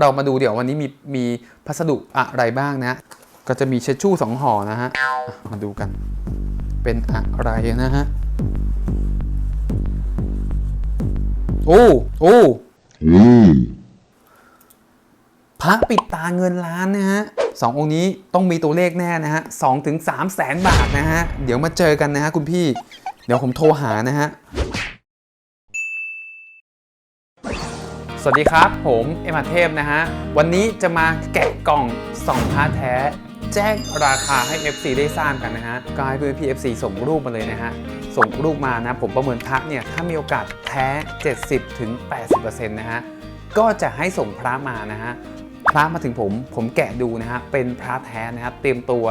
เรามาดูเดี๋ยววันนี้มีมีพัสดุอะไรบ้างนะ ก็จะมีเชดชู่สองห่อนะฮะ มาดูกัน เป็นอะไรนะฮะ โอ้โอ้พระปิดตาเงินล้านนะฮะสององค์นี้ต้องมีตัวเลขแน่นะฮะสองถึงสามแสนบาทนะฮะ เดี๋ยวมาเจอกันนะฮะคุณพี่ เดี๋ยวผมโทรหานะฮะ สวัสดีครับ ผมเอมาเทพนะฮะ วันนี้จะมาแกะกล่องส่องพระแท้ แจ้งราคาให้ FC ได้ทราบกันนะฮะก็ให้พี่ FC ส่งรูปมาเลยนะฮะ ส่งรูปมานะ ผมประเมินพระเนี่ย ถ้ามีโอกาสแท้ 70-80%ถึง80%นะฮะ ก็จะให้ส่งพระมานะฮะ พระมาถึงผม ผมแกะดูนะฮะ เป็นพระแท้นะครับ เตรียมตัว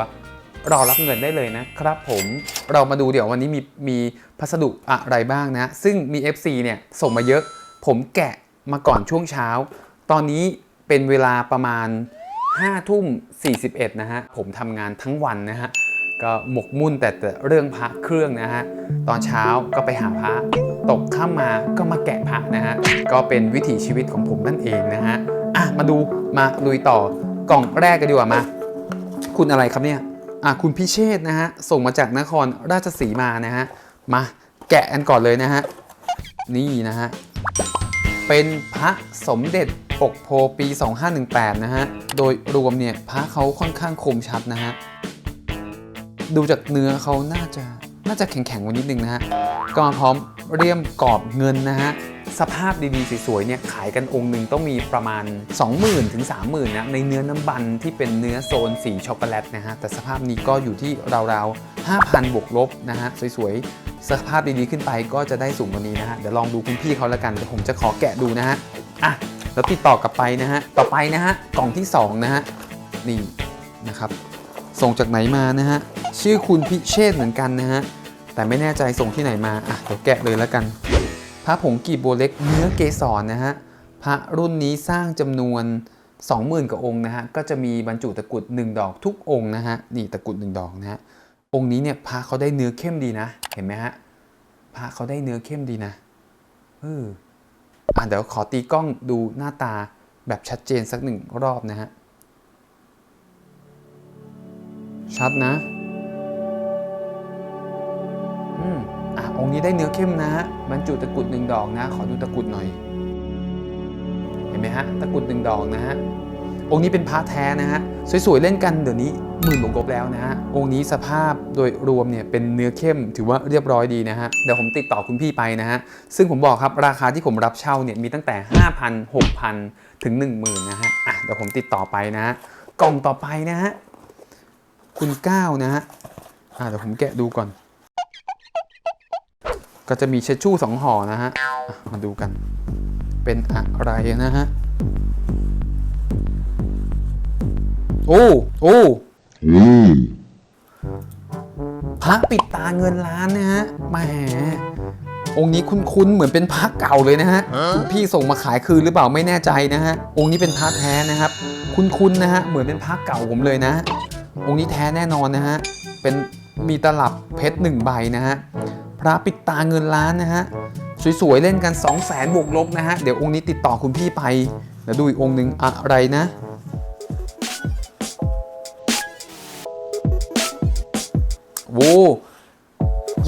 รอรับเงินได้เลยนะครับผมเรามาดูเดี๋ยววันนี้มีมีพัสดุอะไรบ้างนะ ซึ่งมี FC เนี่ยส่งมาเยอะ ผมแกะ มาก่อนช่วงเช้า ตอนนี้เป็นเวลาประมาณ5ทุ่ม41นะฮะ ผมทำงานทั้งวันนะฮะ ก็หมกมุ่นแต่แต่เรื่องพระเครื่องนะฮะ ตอนเช้าก็ไปหาพระ ตกข้ามมาก็มาแกะพระนะฮะ ก็เป็นวิถีชีวิตของผมนั่นเองนะฮะ อะ มาดูมาลุยต่อกล่องแรกกันดีกว่ามา คุณอะไรครับเนี่ย อะ คุณพิเชษนะฮะ ส่งมาจากนครราชสีมานะฮะ มาแกะกันก่อนเลยนะฮะ นี่นะฮะ เป็นพระสมเด็จปกโพปี 2518 นะฮะ โดยรวมเนี่ยพระเขาค่อนข้างคมชัดนะฮะ ดูจากเนื้อเขาน่าจะน่าจะแข็งๆกว่านิดนึงนะฮะก็พร้อมเรียมกรอบเงินนะฮะสภาพดีๆสวยๆเนี่ยขายกันองค์หนึ่งต้องมีประมาณ 20,000ถึง30,000นะในเนื้อน้ำบันที่เป็นเนื้อโซนสีช็อกโกแลตนะฮะแต่สภาพนี้ก็อยู่ที่ราวๆ5,000บวกลบนะฮะสวยๆ สภาพดีๆขึ้นไปก็จะได้สูงกว่านี้นะฮะ เดี๋ยวลองดูคุณพี่เขาแล้วกันเดี๋ยวผมจะขอแกะดูนะฮะ อะ แล้วติดต่อกลับไปนะฮะ ต่อไปนะฮะ กล่องที่ 2 นะฮะ นี่นะครับ ส่งจากไหนมานะฮะ ชื่อคุณพิเชษเหมือนกันนะฮะ แต่ไม่แน่ใจส่งที่ไหนมา อะ เดี๋ยวแกะเลยแล้วกัน พระผงกีบบัวเล็กเนื้อเกสรนะฮะ พระรุ่นนี้สร้างจำนวน 20,000กว่าองค์นะฮะ ก็จะมีบรรจุตะกรุด1ดอกทุกองค์นะฮะ นี่ตะกรุด1ดอกนะฮะ องค์นี้เนี่ยพระเขาได้เนื้อเข้มดีนะ เห็นไหมฮะพระเขาได้เนื้อเข้มดีนะเอออะเดี๋ยวขอตีกล้องดูหน้าตาแบบชัดเจนสักหนึ่งรอบนะฮะ ชัดนะอืมอะองค์นี้ได้เนื้อเข้มนะฮะบรรจุตะกุดหนึ่งดอกนะ ขอดูตะกุดหน่อย เห็นไหมฮะ ตะกุดหนึ่งดอกนะฮะ องค์นี้เป็นพระแท้นะฮะสวยๆเล่นกันเดี๋ยวนี้หมื่นบวกลบแล้วนะฮะองค์นี้สภาพโดยรวมเนี่ยเป็นเนื้อเข้มถือว่าเรียบร้อยดีนะฮะเดี๋ยวผมติดต่อคุณพี่ไปนะฮะซึ่งผมบอกครับราคาที่ผมรับเช่าเนี่ยมีตั้งแต่ 5,000 6,000 ถึง 10,000นะฮะอะเดี๋ยวผมติดต่อไปนะฮะกล่องต่อไปนะฮะคุณก้าวนะฮะอะเดี๋ยวผมแกะดูก่อน ก็จะมีเชดชู่สองห่อนะฮะมาดูกัน เป็นอะไรนะฮะ โอ้โอ้ Ooh. พระปิดตาเงินล้านนะฮะแหมองค์นี้คุ้นๆเหมือนเป็นพระเก่าเลยนะฮะคุณพี่ส่งมาขายคืนหรือเปล่าไม่แน่ใจนะฮะองค์นี้เป็นพระแท้นะครับ คุ้นๆนะฮะเหมือนเป็นพระเก่าผมเลยนะ องค์นี้แท้แน่นอนนะฮะเป็นมีตลับเพชรหนึ่งใบนะฮะพระปิดตาเงินล้านนะฮะสวยๆเล่นกัน 2 0 0แสนบวกลบนะฮะเดี๋ยวองค์นี้ติดต่อคุณพี่ไปเดี๋ยวดูอีกองค์หนึ่งอะไรนะ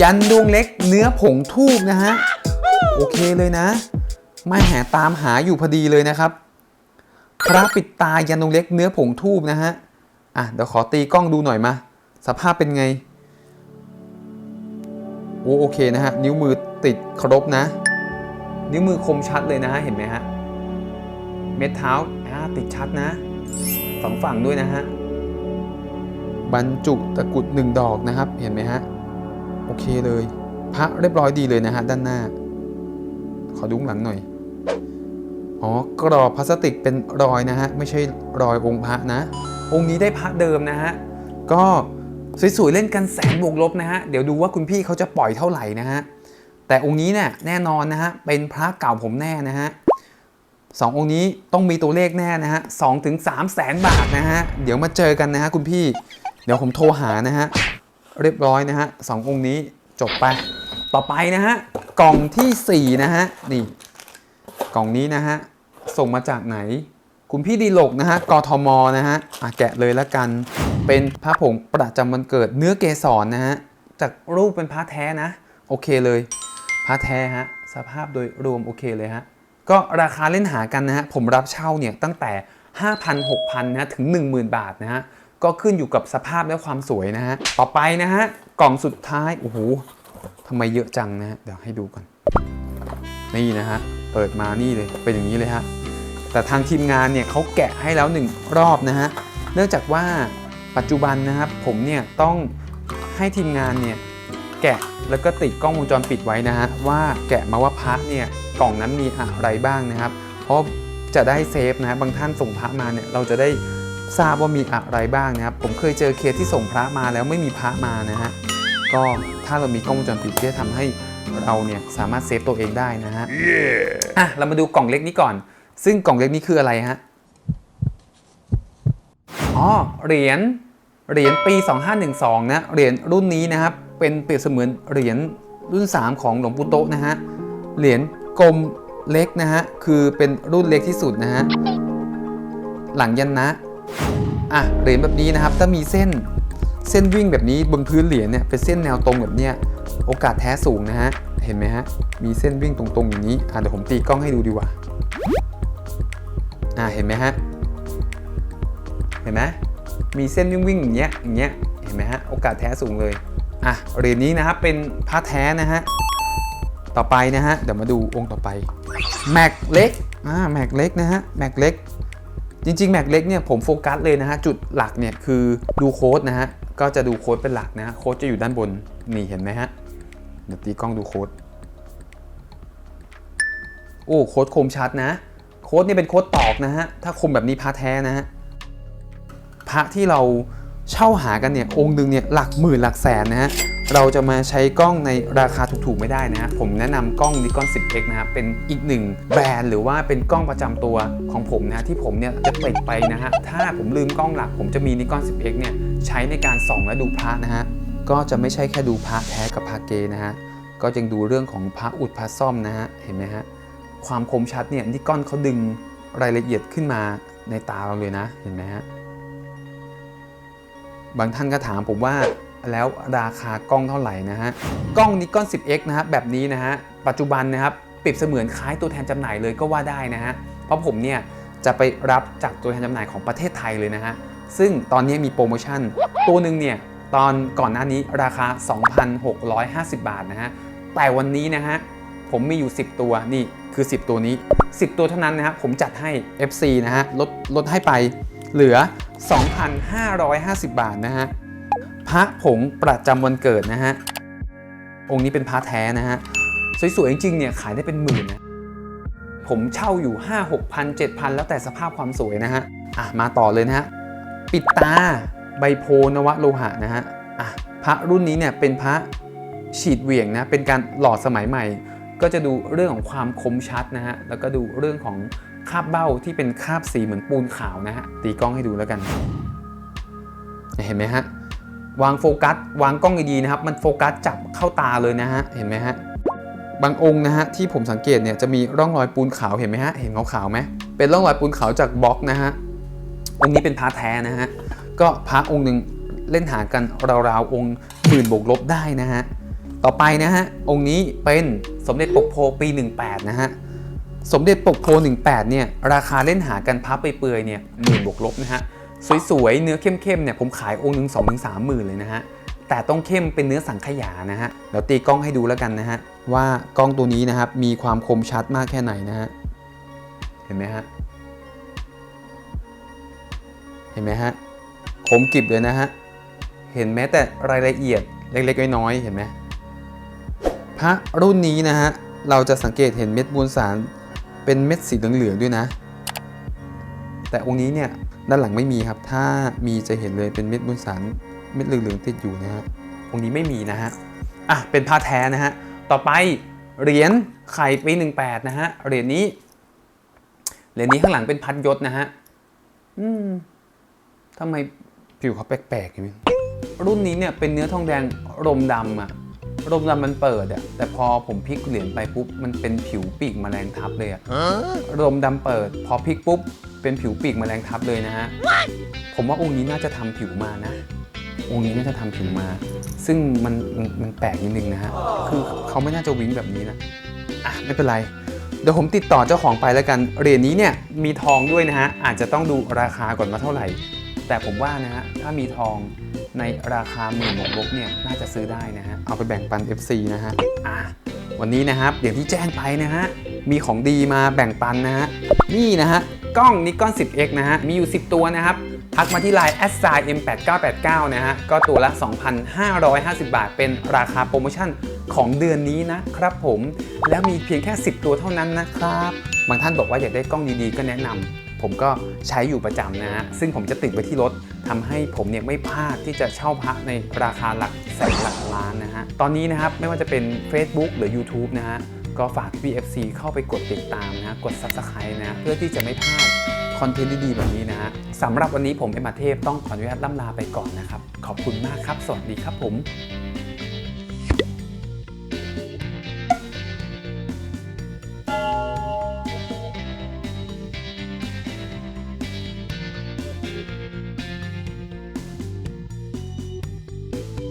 ยันดวงเล็กเนื้อผงทูบนะฮะ โอเคเลยนะ ไม่แหตามหาอยู่พอดีเลยนะครับ พระปิดตายันดวงเล็กเนื้อผงทูบนะฮะ อะเดี๋ยวขอตีกล้องดูหน่อยมา สภาพเป็นไง โอ้โอเคนะฮะ นิ้วมือติดครบนะ นิ้วมือคมชัดเลยนะฮะ เห็นไหมฮะ เม็ดเท้าอ่าติดชัดนะสองฝั่งด้วยนะฮะ บรรจุตะกุดหนึ่งดอกนะครับ เห็นไหมฮะ โอเคเลย พระเรียบร้อยดีเลยนะฮะ ด้านหน้า ขอดูข้งหลังหน่อย อ๋อ กรอบพลาสติกเป็นรอยนะฮะ ไม่ใช่รอยองค์พระนะ องค์นี้ได้พระเดิมนะฮะ ก็สวยๆเล่นกันแสนบวกลบนะฮะ เดี๋ยวดูว่าคุณพี่เขาจะปล่อยเท่าไหร่นะฮะ แต่องค์นี้เนี่ยแน่นอนนะฮะ เป็นพระเก่าผมแน่นะฮะสององค์นี้ต้องมีตัวเลขแน่นะฮะสองถึงสามแสนบาทนะฮะ เดี๋ยวมาเจอกันนะฮะคุณพี่ เดี๋ยวผมโทรหานะฮะ เรียบร้อยนะฮะสององค์นี้จบไป ต่อไปนะฮะ กล่องที่ 4 นะฮะ นี่ กล่องนี้นะฮะ ส่งมาจากไหน คุณพี่ดีโลกนะฮะ กทม นะฮะอะแกะเลยละกัน เป็นพระผงประจำวันเกิดเนื้อเกสรนะฮะ จากรูปเป็นพระแท้นะ โอเคเลย พระแท้ฮะ สภาพโดยรวมโอเคเลยฮะ ก็ราคาเล่นหากันนะฮะ ผมรับเช่าเนี่ยตั้งแต่ 5,000 6,000นะถึง 10,000 บาทนะฮะ ก็ขึ้นอยู่กับสภาพและความสวยนะฮะ ต่อไปนะฮะ กล่องสุดท้าย โอ้โหทำไมเยอะจังนะฮะ เดี๋ยวให้ดูก่อน นี่นะฮะ เปิดมานี่เลย เป็นอย่างนี้เลยฮะ แต่ทางทีมงานเนี่ยเขาแกะให้แล้วหนึ่งรอบนะฮะ เนื่องจากว่าปัจจุบันนะครับผมเนี่ยต้องให้ทีมงานเนี่ยแกะแล้วก็ติดกล้องวงจรปิดไว้นะฮะว่าแกะมาว่าพระเนี่ยกล่องนั้นมีอะไรบ้างนะครับ เพราะจะได้เซฟนะฮะบางท่านส่งพระมาเนี่ยเราจะได้ ทราบว่ามีอะไรบ้างนะครับ ผมเคยเจอเคสที่ส่งพระมาแล้วไม่มีพระมานะฮะก็ถ้าเรามีกล้องวงจรปิดก็จะทำให้เราเนี่ยสามารถเซฟตัวเองได้นะฮะอะเรามาดูกล่องเล็กนี้ก่อน ซึ่งกล่องเล็กนี้คืออะไรฮะอ๋อเหรียญเหรียญปี 2512 นะเหรียญรุ่นนี้นะครับ เป็นเปรียบเสมือนเหรียญรุ่น 3 ของหลวงปู่โตะนะฮะเหรียญกลมเล็กนะฮะคือเป็นรุ่นเล็กที่สุดนะฮะหลังยันนะ อะเหรียญแบบนี้นะครับถ้ามีเส้นเส้นวิ่งแบบนี้บนพื้นเหรียญเนี่ยเป็นเส้นแนวตรงแบบเนี้ยโอกาสแท้สูงนะฮะเห็นไหมฮะมีเส้นวิ่งตรงๆอย่างนี้อะเดี๋ยวผมตีกล้องให้ดูดีกว่าอะเห็นไหมฮะเห็นไหมมีเส้นวิ่งวิ่งๆอย่างเงี้ยอย่างเงี้ยเห็นไหมฮะโอกาสแท้สูงเลยอะเหรียญนี้นะครับเป็นพระแท้นะฮะต่อไปนะฮะเดี๋ยวมาดูองค์ต่อไปแม็กเล็กอ่าแม็กเล็กนะฮะแม็กเล็ก จริงๆแม็กเล็กเนี่ยผมโฟกัสเลยนะฮะ จุดหลักเนี่ยคือดูโค้ดนะฮะ ก็จะดูโค้ดเป็นหลักนะฮะโค้ดจะอยู่ด้านบน นี่เห็นไหมฮะ เดี๋ยวตีกล้องดูโค้ด โอ้โค้ดคมชัดนะ โค้ดนี่เป็นโค้ดตอกนะฮะ ถ้าคมแบบนี้พระแท้นะฮะ พระที่เราเช่าหากันเนี่ยองค์หนึ่งเนี่ยหลักหมื่นหลักแสนนะฮะ เราจะมาใช้กล้องในราคาถูกๆไม่ได้นะฮะผมแนะนำกล้อง Nikon 10x นะครับเป็นอีกหนึ่งแบรนด์หรือว่าเป็นกล้องประจำตัวของผมนะฮะที่ผมเนี่ยจะติดไปนะฮะถ้าผมลืมกล้องหลัก ผมจะมี Nikon 10x เนี่ยใช้ในการส่องและดูพระนะฮะก็จะไม่ใช่แค่ดูพระแท้กับพระเกนะฮะก็ยังดูเรื่องของพระอุดพระซ่อมนะฮะเห็นไหมฮะความคมชัดเนี่ยนิกอนเขาดึงรายละเอียดขึ้นมาในตาเราเลยนะเห็นไหมฮะบางท่านก็ถามผมว่า แล้วราคากล้องเท่าไหร่นะฮะกล้องนิกอน 10x นะครับแบบนี้นะฮะปัจจุบันนะครับเปรียบเสมือนคล้ายตัวแทนจำหน่ายเลยก็ว่าได้นะฮะเพราะผมเนี่ยจะไปรับจากตัวแทนจำหน่ายของประเทศไทยเลยนะฮะซึ่งตอนนี้มีโปรโมชั่น ตัวหนึ่งเนี่ยตอนก่อนหน้านี้ราคา 2,650 บาทนะฮะแต่วันนี้นะฮะผมมีอยู่ 10 ตัวนี่คือ 10 ตัวนี้ 10 ตัวเท่านั้นนะครับผมจัดให้ FC นะฮะลดลดให้ไปเหลือ 2,550 บาทนะฮะ พระผงประจำวันเกิดนะฮะ องค์นี้เป็นพระแท้นะฮะ สวยๆจริงๆเนี่ยขายได้เป็นหมื่นนะ ผมเช่าอยู่ 5 6พัน7พันแล้วแต่สภาพความสวยนะฮะ อะ มาต่อเลยนะฮะ ปิดตาใบโพนวโลหะนะฮะ อะ พระรุ่นนี้เนี่ยเป็นพระฉีดเหวี่ยงนะ เป็นการหล่อสมัยใหม่ ก็จะดูเรื่องของความคมชัดนะฮะ แล้วก็ดูเรื่องของคาบเบ้าที่เป็นคาบสีเหมือนปูนขาวนะฮะ ตีกล้องให้ดูแล้วกัน เห็นไหมฮะ วางโฟกัส วางกล้องดีๆนะครับ มันโฟกัสจับเข้าตาเลยนะฮะ เห็นไหมฮะ บางองค์นะฮะที่ผมสังเกตเนี่ยจะมีร่องรอยปูนขาวเห็นไหมฮะ เห็นขาวๆไหมเป็นร่องรอยปูนขาวจากบล็อกนะฮะ องค์นี้เป็นพระแท้นะฮะ ก็พระองค์หนึ่งเล่นหากันราวๆองค์หมื่นบวกลบได้นะฮะ ต่อไปนะฮะองค์นี้เป็นสมเด็จปกโพปี 18 นะฮะสมเด็จปกโพ18 เนี่ย ราคาเล่นหากันพับไปเปื่อยเนี่ยหมื่นบวกลบนะฮะ สวยๆ เนื้อเข้มๆเนี่ยผมขายองค์หนึ่งสองถึงสามหมื่นเลยนะฮะ แต่ต้องเข้มเป็นเนื้อสังขยานะฮะเดี๋ยวตีกล้องให้ดูแล้วกันนะฮะ ว่ากล้องตัวนี้นะครับมีความคมชัดมากแค่ไหนนะฮะ เห็นไหมฮะ เห็นไหมฮะคมกริบเลยนะฮะ เห็นแม้แต่รายละเอียดเล็กๆน้อยๆเห็นไหมพระรุ่นนี้นะฮะเราจะสังเกตเห็นเม็ดมวลสารเป็นเม็ดสีเหลืองๆด้วยนะ แต่องค์นี้เนี่ย ด้านหลังไม่มีครับ ถ้ามีจะเห็นเลยเป็นเม็ดมวลสารเม็ดเหลืองๆติดอยู่นะฮะองค์นี้ไม่มีนะฮะอะเป็นผ้าแท้นะฮะต่อไปเหรียญไข่ปี 18 นะฮะเหรียญนี้เหรียญนี้ข้างหลังเป็นพัดยศนะฮะอืมทำไมผิวเขาแปลกๆอย่างนี้รุ่นนี้เนี่ยเป็นเนื้อทองแดงรมดำอะรมดำมันเปิดอะแต่พอผมพลิกเหรียญไปปุ๊บมันเป็นผิวปีกแมลงทับเลยอะรมดำเปิด พอพลิกปุ๊บ เป็นผิวปีกแมลงทับเลยนะฮะ ผมว่าองค์นี้น่าจะทำผิวมานะ องค์นี้น่าจะทำผิวมา ซึ่งมันมันมันแปลกนิดนึงนะฮะ คือเขาไม่น่าจะวิ้งแบบนี้นะ อะไม่เป็นไรเดี๋ยวผมติดต่อเจ้าของไปแล้วกัน เหรียญนี้เนี่ยมีทองด้วยนะฮะ อาจจะต้องดูราคาก่อนมาเท่าไหร่ แต่ผมว่านะฮะ ถ้ามีทองในราคาหมื่นบวกลบเนี่ยน่าจะซื้อได้นะฮะ เอาไปแบ่งปัน FC นะฮะ อะวันนี้นะครับอย่างที่แจ้งไปนะฮะ มีของดีมาแบ่งปันนะฮะ นี่นะฮะ กล้องนิกอน 10x นะฮะ มีอยู่ 10 ตัวนะครับ ทักมาที่ Line s i m8989 นะฮะ ก็ตัวละ 2,550 บาท เป็นราคาโปรโมชั่นของเดือนนี้นะครับผม แล้วมีเพียงแค่ 10 ตัวเท่านั้นนะครับ บางท่านบอกว่าอยากได้กล้องดีๆ ก็แนะนำผมก็ใช้อยู่ประจำนะฮะ ซึ่งผมจะติดไว้ที่รถทำให้ผมเนี่ยไม่พลาดที่จะเช่าพระในราคาหลักแสนหลักล้านนะฮะ ตอนนี้นะครับไม่ว่าจะเป็น Facebook หรือ YouTube นะฮะ ก็ฝากพี่ FC เข้าไปกดติดตามนะ กด Subscribe นะฮะเพื่อที่จะไม่พลาดคอนเทนต์ดีๆแบบนี้นะฮะสำหรับวันนี้ผมเอ็มอาเทพต้องขออนุญาตล่ำลาไปก่อนนะครับ ขอบคุณมากครับ สวัสดีครับผม